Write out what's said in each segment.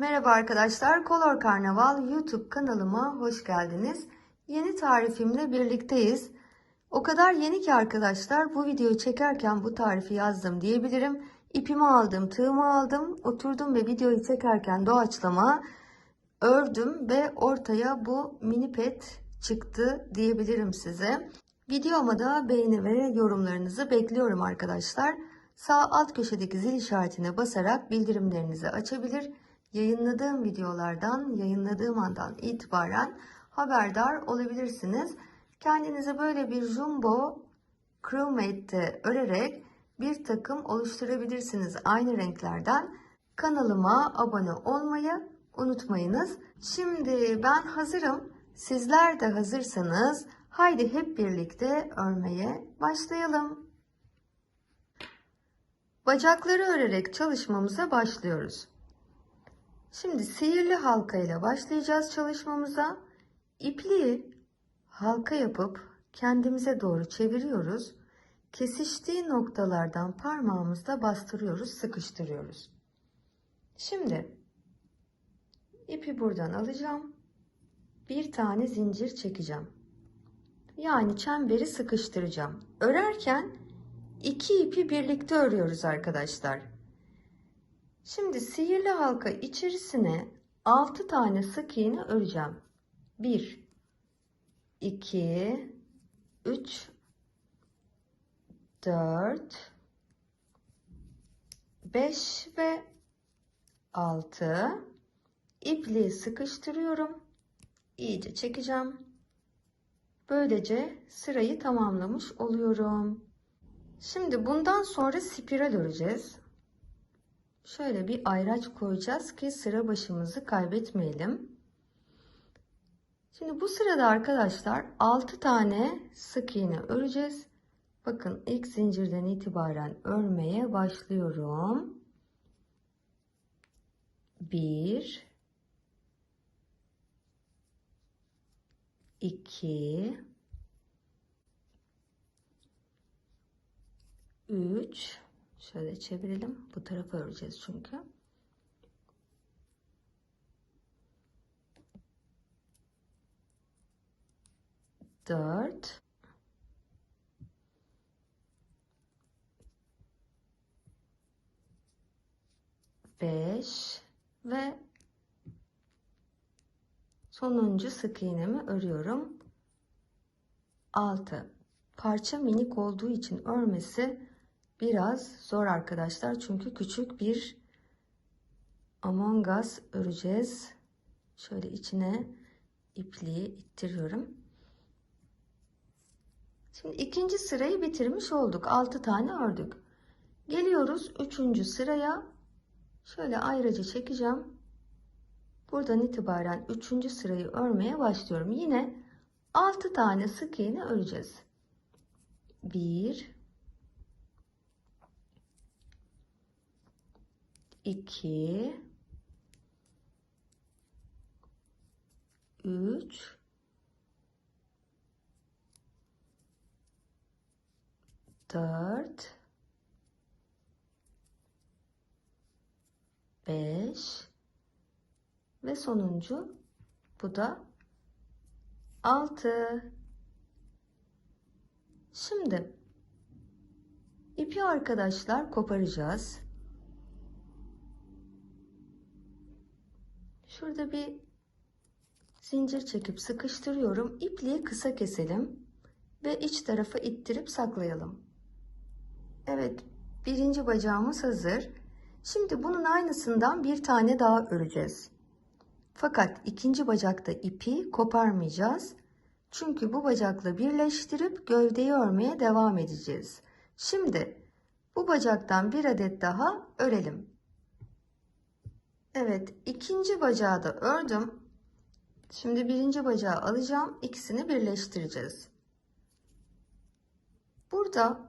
Merhaba arkadaşlar, Color Karnaval YouTube kanalıma hoş geldiniz. Yeni tarifimle birlikteyiz. O kadar yeni ki arkadaşlar bu videoyu çekerken bu tarifi yazdım diyebilirim. İpimi aldım, tığımı aldım, oturdum ve videoyu çekerken doğaçlama ördüm ve ortaya bu mini pet çıktı diyebilirim size. Videoma da beğeni ve yorumlarınızı bekliyorum arkadaşlar. Sağ alt köşedeki zil işaretine basarak bildirimlerinizi açabilir. Yayınladığım videolardan, yayınladığım andan itibaren haberdar olabilirsiniz. Kendinize böyle bir jumbo crewmate'de örerek bir takım oluşturabilirsiniz aynı renklerden. Kanalıma abone olmayı unutmayınız. Şimdi ben hazırım. Sizler de hazırsanız haydi hep birlikte örmeye başlayalım. Bacakları örerek çalışmamıza başlıyoruz. Şimdi sihirli halka ile başlayacağız çalışmamıza. İpliği halka yapıp kendimize doğru çeviriyoruz. Kesiştiği noktalardan parmağımızla bastırıyoruz, sıkıştırıyoruz. Şimdi ipi buradan alacağım. Bir tane zincir çekeceğim. Yani çemberi sıkıştıracağım. Örerken iki ipi birlikte örüyoruz arkadaşlar. Şimdi sihirli halka içerisine 6 tane sık iğne öreceğim. 1 2 3 4 5 ve 6 ipliği sıkıştırıyorum. İyice çekeceğim. Böylece sırayı tamamlamış oluyorum. Şimdi bundan sonra spiral öreceğiz. Şöyle bir ayraç koyacağız ki sıra başımızı kaybetmeyelim. Şimdi bu sırada arkadaşlar 6 tane sık iğne öreceğiz. Bakın ilk zincirden itibaren örmeye başlıyorum. 1 2 3 şöyle çevirelim. Bu tarafa öreceğiz çünkü. Dört. Beş. Ve sonuncu sık iğnemi örüyorum. 6 parça minik olduğu için örmesi biraz zor arkadaşlar çünkü küçük bir Among Us öreceğiz. Şöyle içine ipliği ittiriyorum. Şimdi ikinci sırayı bitirmiş olduk. 6 tane ördük. Geliyoruz üçüncü sıraya. Şöyle ayrıca çekeceğim. Buradan itibaren üçüncü sırayı örmeye başlıyorum. Yine 6 tane sık iğne öreceğiz. 1 2 3 4 5 ve sonuncu bu da 6 Şimdi ipi arkadaşlar koparacağız. Şurada bir zincir çekip sıkıştırıyorum. İpliği kısa keselim ve iç tarafı ittirip saklayalım. Evet, birinci bacağımız hazır. Şimdi bunun aynısından bir tane daha öreceğiz. Fakat ikinci bacakta ipi koparmayacağız. Çünkü bu bacakla birleştirip gövdeyi örmeye devam edeceğiz. Şimdi bu bacaktan bir adet daha örelim. Evet ikinci bacağı da ördüm. Şimdi birinci bacağı alacağım. İkisini birleştireceğiz. Burada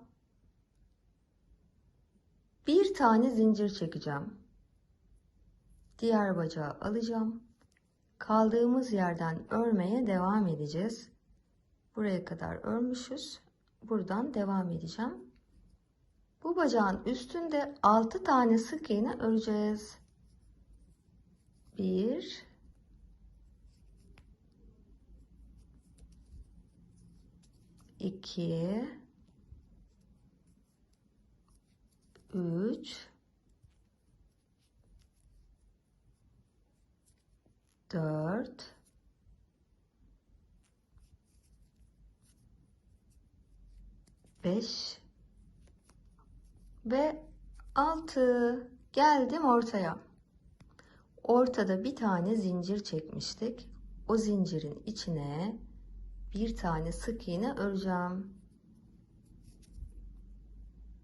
bir tane zincir çekeceğim. Diğer bacağı alacağım kaldığımız yerden örmeye devam edeceğiz. Buraya kadar örmüşüz. Buradan devam edeceğim. Bu bacağın üstünde 6 tane sık iğne öreceğiz. Bir. iki, üç, dört, beş ve altı. Geldim ortaya. Ortada bir tane zincir çekmiştik. O zincirin içine bir tane sık iğne öreceğim.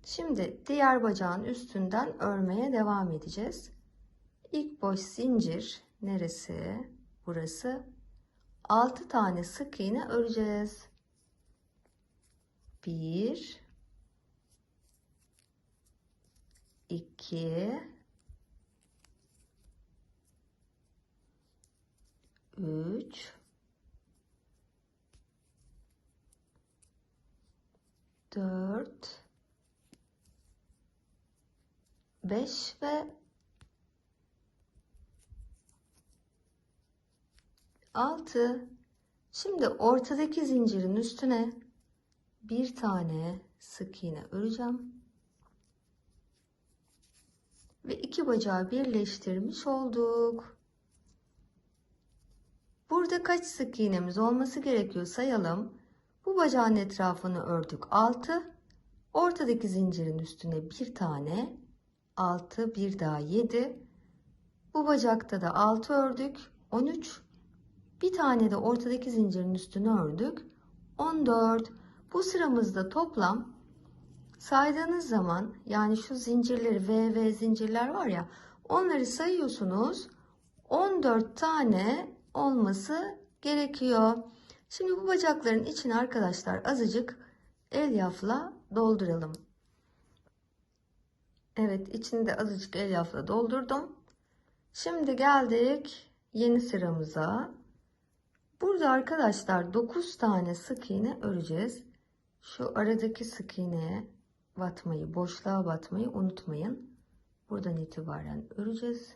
Şimdi diğer bacağın üstünden örmeye devam edeceğiz. İlk boş zincir neresi? Burası. 6 tane sık iğne öreceğiz. 1 2 3 4 5 ve 6 şimdi ortadaki zincirin üstüne bir tane sık iğne öreceğim. Ve iki bacağı birleştirmiş olduk burada kaç sık iğnemiz olması gerekiyor sayalım. Bu bacağın etrafını ördük 6 ortadaki zincirin üstüne bir tane. 6 bir daha 7 bu bacakta da 6 ördük. 13 bir tane de ortadaki zincirin üstüne ördük. 14 bu sıramızda toplam saydığınız zaman yani şu zincirleri V V zincirler var ya onları sayıyorsunuz. 14 tane olması gerekiyor şimdi bu bacakların içine arkadaşlar azıcık elyafla dolduralım Evet içini de azıcık elyafla doldurdum. Şimdi geldik yeni sıramıza. Burada arkadaşlar 9 tane sık iğne öreceğiz. Şu aradaki sık iğneye batmayı, boşluğa batmayı unutmayın. Buradan itibaren öreceğiz.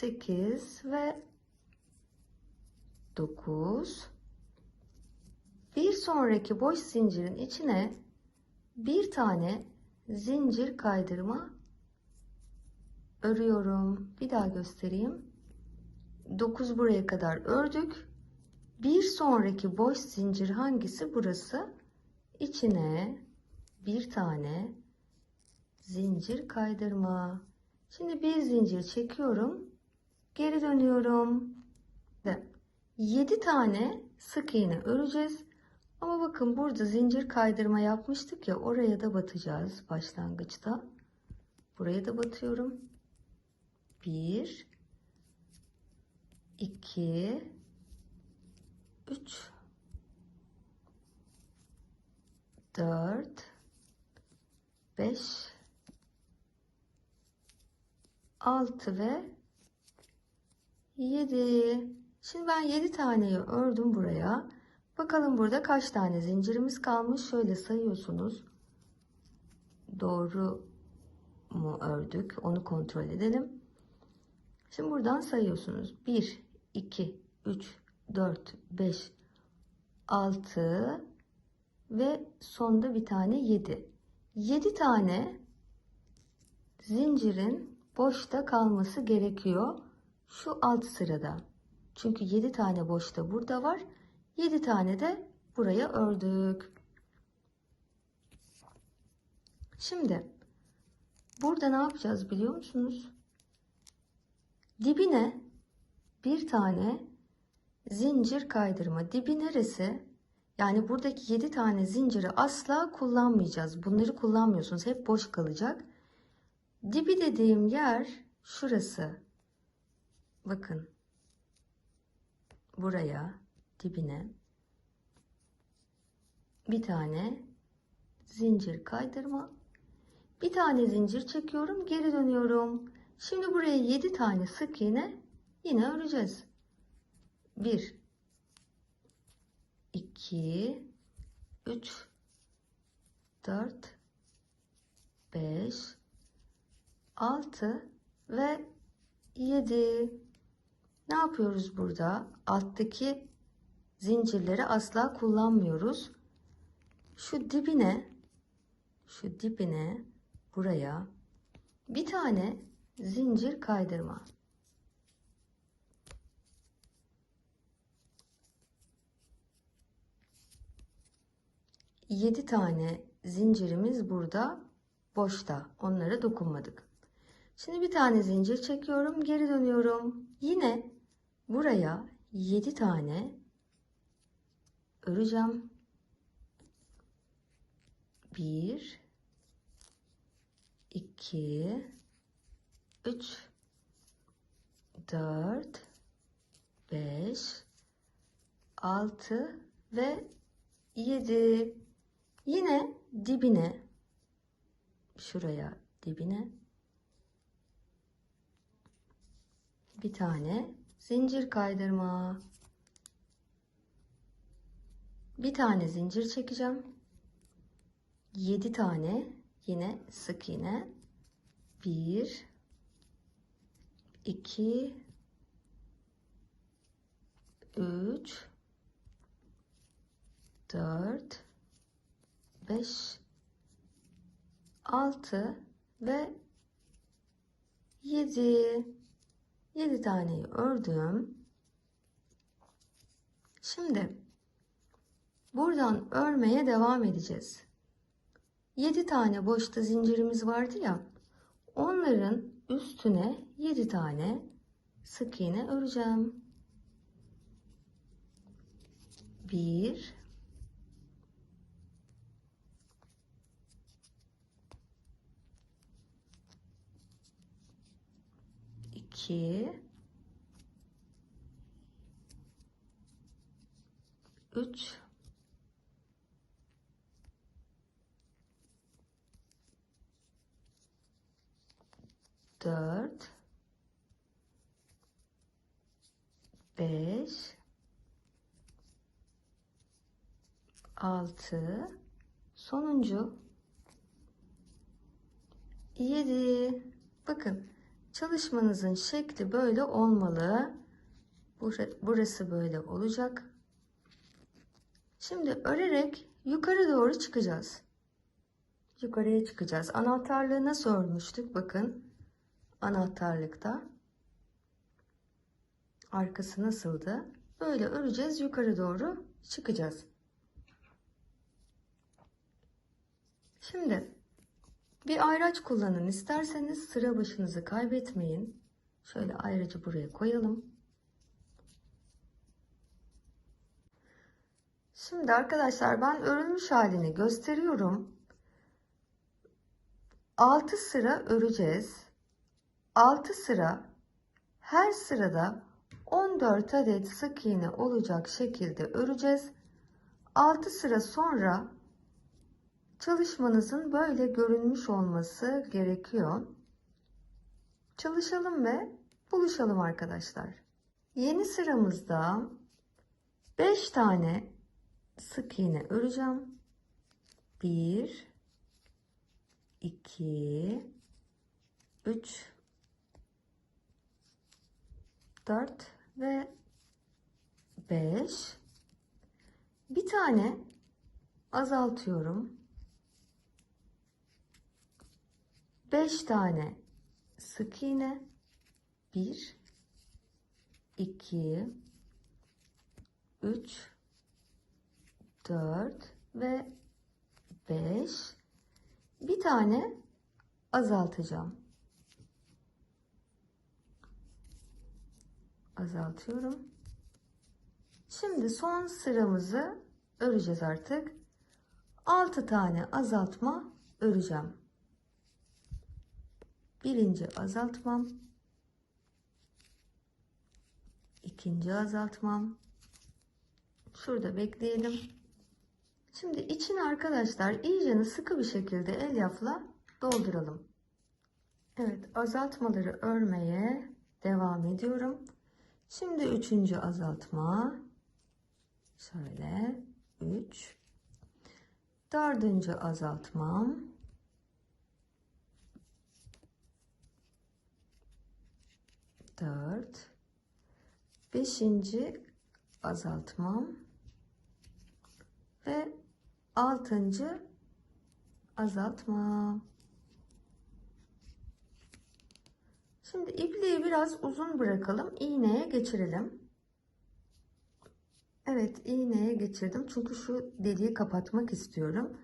8 ve 9 bir sonraki boş zincirin içine bir tane zincir kaydırma örüyorum. Bir daha göstereyim. 9 buraya kadar ördük. Bir sonraki boş zincir hangisi? Burası. İçine bir tane zincir kaydırma. Şimdi bir zincir çekiyorum. Geri dönüyorum. Ve 7 tane sık iğne öreceğiz. Ama bakın burada zincir kaydırma yapmıştık ya oraya da batacağız başlangıçta. Buraya da batıyorum. 1 2 3 4 5 6 ve 7 Şimdi ben 7 taneyi ördüm buraya. Bakalım burada kaç tane zincirimiz kalmış. Şöyle sayıyorsunuz. Doğru mu ördük? Onu kontrol edelim. Şimdi buradan sayıyorsunuz. 1, 2, 3, 4, 5, 6 ve sonda bir tane 7. 7 tane zincirin boşta kalması gerekiyor. Şu alt sırada. Çünkü 7 tane boşta burada var. 7 tane de buraya ördük. Şimdi burada ne yapacağız biliyor musunuz? Dibine bir tane zincir kaydırma. Dibi neresi? Yani buradaki 7 tane zinciri asla kullanmayacağız. Bunları kullanmıyorsunuz. Hep boş kalacak. Dibi dediğim yer şurası. Bakın. Buraya dibine bir tane zincir kaydırma. Bir tane zincir çekiyorum, geri dönüyorum. Şimdi buraya 7 tane sık iğne yine öreceğiz. 1 2 3 4 5 6 ve 7 ne yapıyoruz burada alttaki zincirleri asla kullanmıyoruz şu dibine şu dibine buraya bir tane zincir kaydırma Yedi tane zincirimiz burada boşta. Onlara dokunmadık. Şimdi bir tane zincir çekiyorum, geri dönüyorum. Yine buraya 7 tane öreceğim. 1 2 3 4 5 6 ve 7 yine dibine şuraya dibine bir tane zincir kaydırma. Bir tane zincir çekeceğim. 7 tane. Yine sık iğne 1 2 3 4 5 6 ve 7 7 taneyi ördüm. Şimdi buradan örmeye devam edeceğiz. 7 tane boşta zincirimiz vardı ya. Onların üstüne 7 tane sık iğne öreceğim. 1 2 3 4 5 6 sonuncu. 7 bakın çalışmanızın şekli böyle olmalı. Burası böyle olacak. Şimdi örerek yukarı doğru çıkacağız. Yukarıya çıkacağız. Anahtarlığı nasıl örmüştük bakın anahtarlıkta arkası nasıldı? Böyle öreceğiz yukarı doğru çıkacağız. Şimdi bir ayraç kullanın. İsterseniz sıra başınızı kaybetmeyin. Şöyle ayracı buraya koyalım. Şimdi arkadaşlar ben örülmüş halini gösteriyorum. 6 sıra öreceğiz. 6 sıra her sırada 14 adet sık iğne olacak şekilde öreceğiz. 6 sıra sonra çalışmanızın böyle görünmüş olması gerekiyor. Çalışalım ve buluşalım arkadaşlar. Yeni sıramızda 5 tane sık iğne öreceğim. 1 2 3 4 ve 5 bir tane azaltıyorum 5 tane sık iğne 1 2 3 4 ve 5 bir tane azaltacağım azaltıyorum. Şimdi son sıramızı öreceğiz artık. 6 tane azaltma öreceğim. Birinci azaltmam. ikinci azaltmam. Şurada bekleyelim. Şimdi içini arkadaşlar iyicene sıkı bir şekilde elyafla dolduralım. Evet azaltmaları örmeye devam ediyorum. Şimdi üçüncü azaltma. Şöyle 3. Dördüncü azaltmam. Dört. Beşinci azaltmam. Ve altıncı azaltmam. Şimdi ipliği biraz uzun bırakalım. iğneye geçirelim. Evet iğneye geçirdim. Çünkü şu deliği kapatmak istiyorum.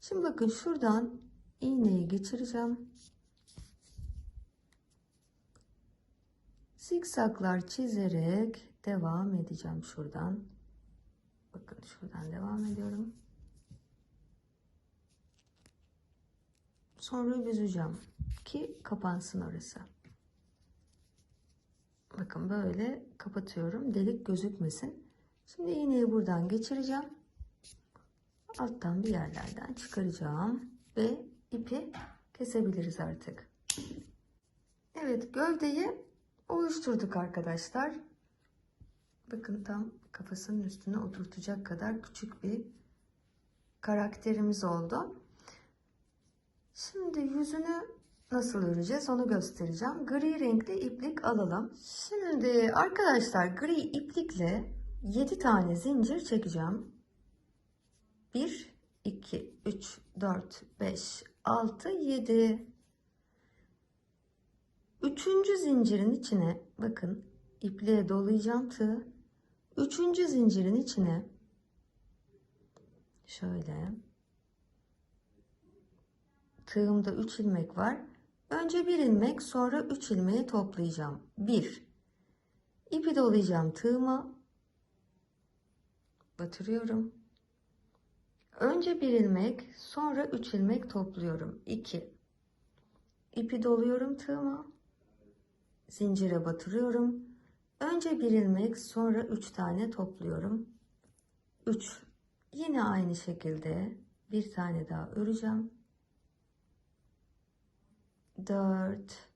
Şimdi bakın şuradan iğneyi geçireceğim. Zikzaklar çizerek devam edeceğim şuradan. Bakın şuradan devam ediyorum. Sonra büzeceğim ki kapansın orası. Bakın böyle kapatıyorum. Delik gözükmesin. Şimdi iğneyi buradan geçireceğim. Alttan bir yerlerden çıkaracağım. Ve ipi kesebiliriz artık. Evet gövdeyi oluşturduk arkadaşlar. Bakın tam kafasının üstüne oturtacak kadar küçük bir karakterimiz oldu. Şimdi yüzünü nasıl öreceğiz onu göstereceğim. Gri renkli iplik alalım. Şimdi arkadaşlar gri iplikle 7 tane zincir çekeceğim. 1, 2, 3, 4, 5, 6, 7. Üçüncü zincirin içine bakın ipliğe dolayacağım tığ. Üçüncü zincirin içine şöyle tığımda 3 ilmek var. Önce bir ilmek sonra 3 ilmeği toplayacağım. 1 ipi dolayacağım tığıma batırıyorum. Önce bir ilmek sonra 3 ilmek topluyorum. 2 ipi doluyorum tığıma zincire batırıyorum. Önce bir ilmek sonra 3 tane topluyorum. 3 yine aynı şekilde bir tane daha öreceğim. 4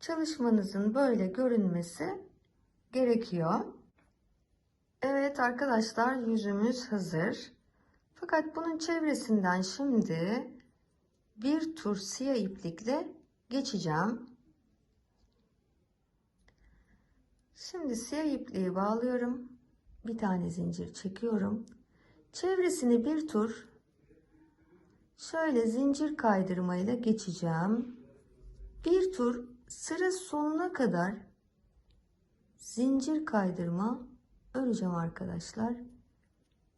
çalışmanızın böyle görünmesi gerekiyor. Evet arkadaşlar yüzümüz hazır. Fakat bunun çevresinden şimdi bir tur siyah iplikle geçeceğim. Şimdi siyah ipliği bağlıyorum. Bir tane zincir çekiyorum. Çevresini bir tur şöyle zincir kaydırmayla geçeceğim. Bir tur sıra sonuna kadar zincir kaydırma öreceğim arkadaşlar.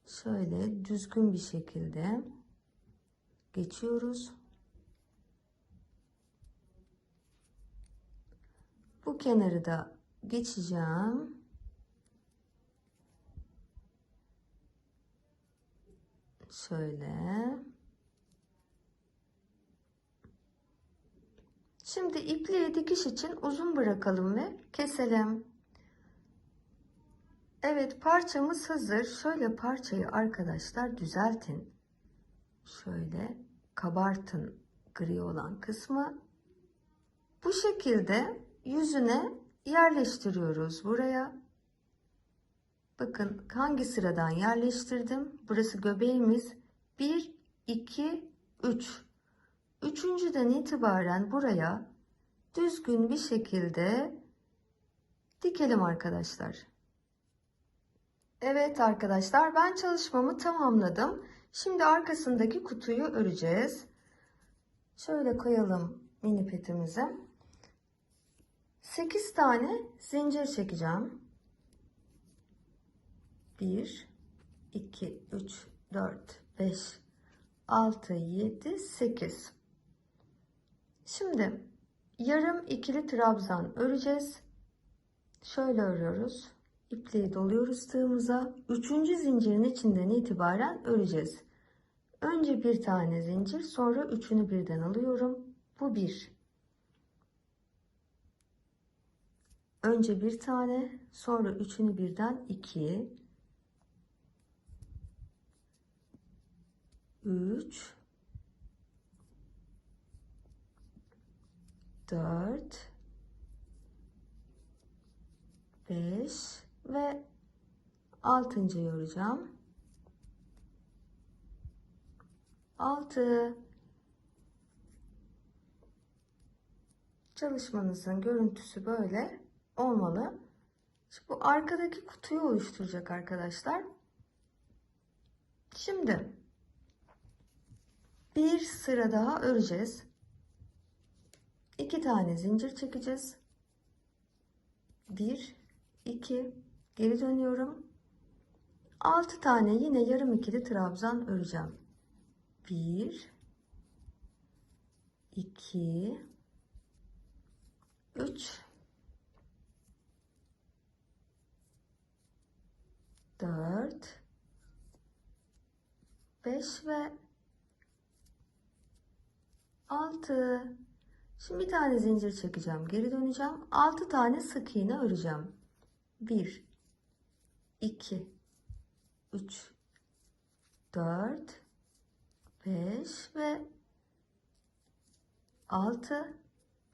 Şöyle düzgün bir şekilde geçiyoruz. Bu kenarı da geçeceğim. Şöyle. Şimdi ipliği dikiş için uzun bırakalım ve keselim. Evet parçamız hazır. Şöyle parçayı arkadaşlar düzeltin. Şöyle kabartın gri olan kısmı. Bu şekilde yüzüne yerleştiriyoruz buraya. Bakın hangi sıradan yerleştirdim. Burası göbeğimiz. 1, 2, 3. Üçüncüden itibaren buraya düzgün bir şekilde dikelim arkadaşlar. Evet arkadaşlar ben çalışmamı tamamladım. Şimdi arkasındaki kutuyu öreceğiz. Şöyle koyalım mini petimizi. 8 tane zincir çekeceğim. 1 2 3 4 5 6 7 8 Şimdi yarım ikili trabzan öreceğiz. Şöyle örüyoruz. ipliği doluyoruz tığımıza. Üçüncü zincirin içinden itibaren öreceğiz. Önce bir tane zincir sonra üçünü birden alıyorum. Bu bir. Önce bir tane sonra üçünü birden iki. Üç. Dört. Beş ve altıncı öreceğim. 6 Çalışmanızın görüntüsü böyle olmalı. Şimdi bu arkadaki kutuyu oluşturacak arkadaşlar. Şimdi bir sıra daha öreceğiz. İki tane zincir çekeceğiz. Bir, iki, geri dönüyorum. Altı tane yine yarım ikili trabzan öreceğim. 1 2 3 4 5 ve 6 Şimdi bir tane zincir çekeceğim. Geri döneceğim. 6 tane sık iğne öreceğim. 1 2 3 4 5 ve 6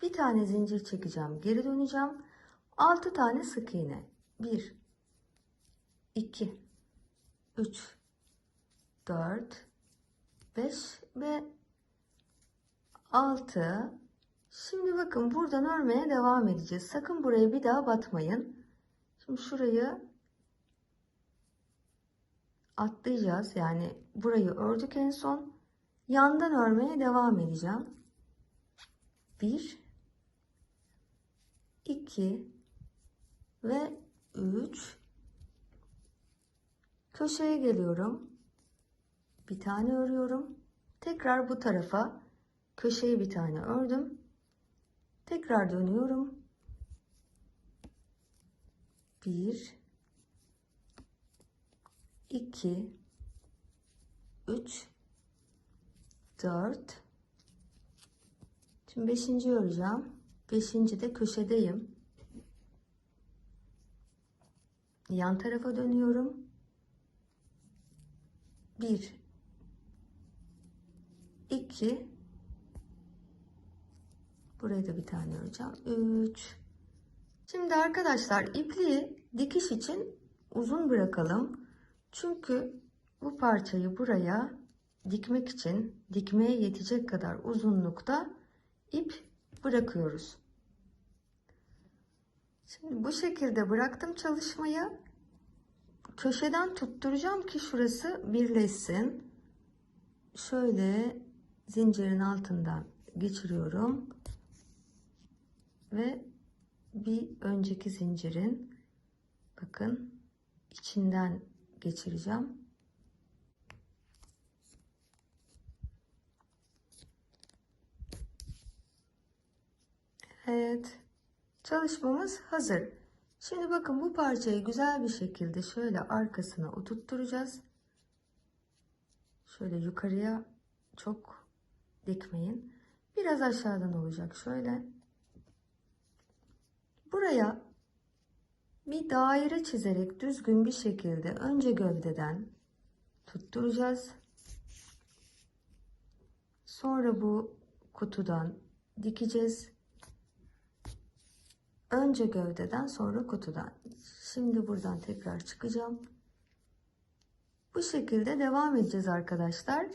bir tane zincir çekeceğim geri döneceğim 6 tane sık iğne 1 2 3 4 5 ve 6 şimdi bakın buradan örmeye devam edeceğiz. Sakın buraya bir daha batmayın. Şimdi şurayı atlayacağız. Yani burayı ördük en son. Yandan örmeye devam edeceğim. 1 2 ve 3 köşeye geliyorum bir tane örüyorum tekrar bu tarafa köşeye bir tane ördüm tekrar dönüyorum 1 2 3 4 Şimdi 5. öreceğim. 5. de köşedeyim. Yan tarafa dönüyorum. 1 2 Buraya da bir tane öreceğim. 3 Şimdi arkadaşlar ipliği dikiş için uzun bırakalım. Çünkü bu parçayı buraya dikmek için dikmeye yetecek kadar uzunlukta ip bırakıyoruz. Şimdi bu şekilde bıraktım çalışmayı. Köşeden tutturacağım ki şurası birleşsin. Şöyle zincirin altından geçiriyorum. Ve bir önceki zincirin bakın içinden geçireceğim. Evet. Çalışmamız hazır. Şimdi bakın bu parçayı güzel bir şekilde şöyle arkasına oturtturacağız. Şöyle yukarıya çok dikmeyin. Biraz aşağıdan olacak şöyle. Buraya bir daire çizerek düzgün bir şekilde önce gövdeden tutturacağız. Sonra bu kutudan dikeceğiz. Önce gövdeden sonra kutudan. Şimdi buradan tekrar çıkacağım. Bu şekilde devam edeceğiz arkadaşlar.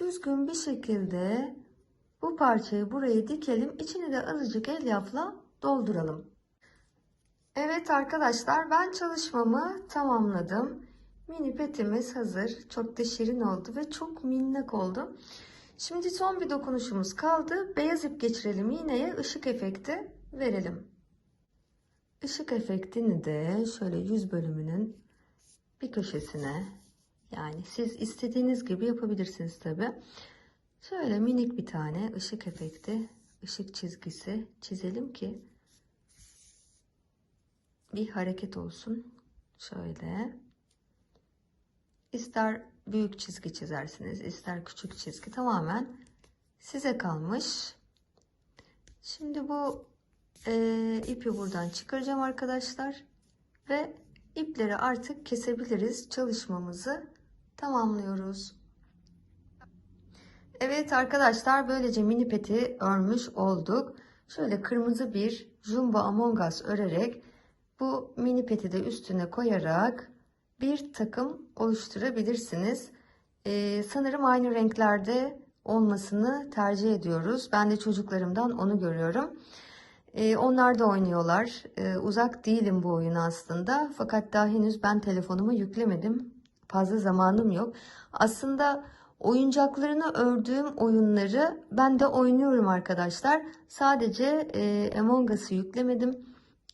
Düzgün bir şekilde bu parçayı buraya dikelim. İçini de azıcık elyafla dolduralım. Evet arkadaşlar ben çalışmamı tamamladım. Mini petimiz hazır. Çok da şirin oldu ve çok minnak oldu. Şimdi son bir dokunuşumuz kaldı. Beyaz ip geçirelim iğneye ışık efekti verelim. Işık efektini de şöyle yüz bölümünün bir köşesine yani siz istediğiniz gibi yapabilirsiniz tabi. Şöyle minik bir tane ışık efekti, ışık çizgisi çizelim ki bir hareket olsun. Şöyle. İster büyük çizgi çizersiniz, ister küçük çizgi tamamen size kalmış. Şimdi bu e, ipi buradan çıkaracağım arkadaşlar ve ipleri artık kesebiliriz. Çalışmamızı tamamlıyoruz. Evet arkadaşlar böylece mini peti örmüş olduk. Şöyle kırmızı bir jumbo among us örerek bu mini peti de üstüne koyarak bir takım oluşturabilirsiniz. Ee, sanırım aynı renklerde olmasını tercih ediyoruz. Ben de çocuklarımdan onu görüyorum. Ee, onlar da oynuyorlar. Ee, uzak değilim bu oyuna aslında. Fakat daha henüz ben telefonuma yüklemedim. Fazla zamanım yok. Aslında oyuncaklarını ördüğüm oyunları ben de oynuyorum arkadaşlar. Sadece e, Among Us'ı yüklemedim.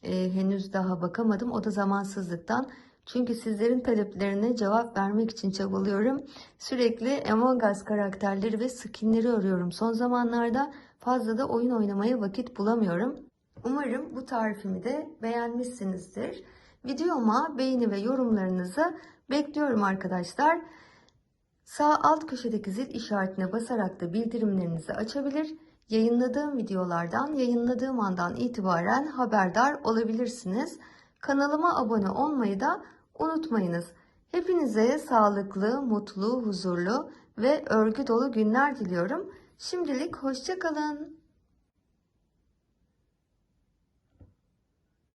E, henüz daha bakamadım. O da zamansızlıktan. Çünkü sizlerin taleplerine cevap vermek için çabalıyorum. Sürekli Among Us karakterleri ve skinleri örüyorum. Son zamanlarda fazla da oyun oynamaya vakit bulamıyorum. Umarım bu tarifimi de beğenmişsinizdir. Videoma beğeni ve yorumlarınızı bekliyorum arkadaşlar. Sağ alt köşedeki zil işaretine basarak da bildirimlerinizi açabilir. Yayınladığım videolardan yayınladığım andan itibaren haberdar olabilirsiniz. Kanalıma abone olmayı da unutmayınız. Hepinize sağlıklı, mutlu, huzurlu ve örgü dolu günler diliyorum. Şimdilik hoşçakalın.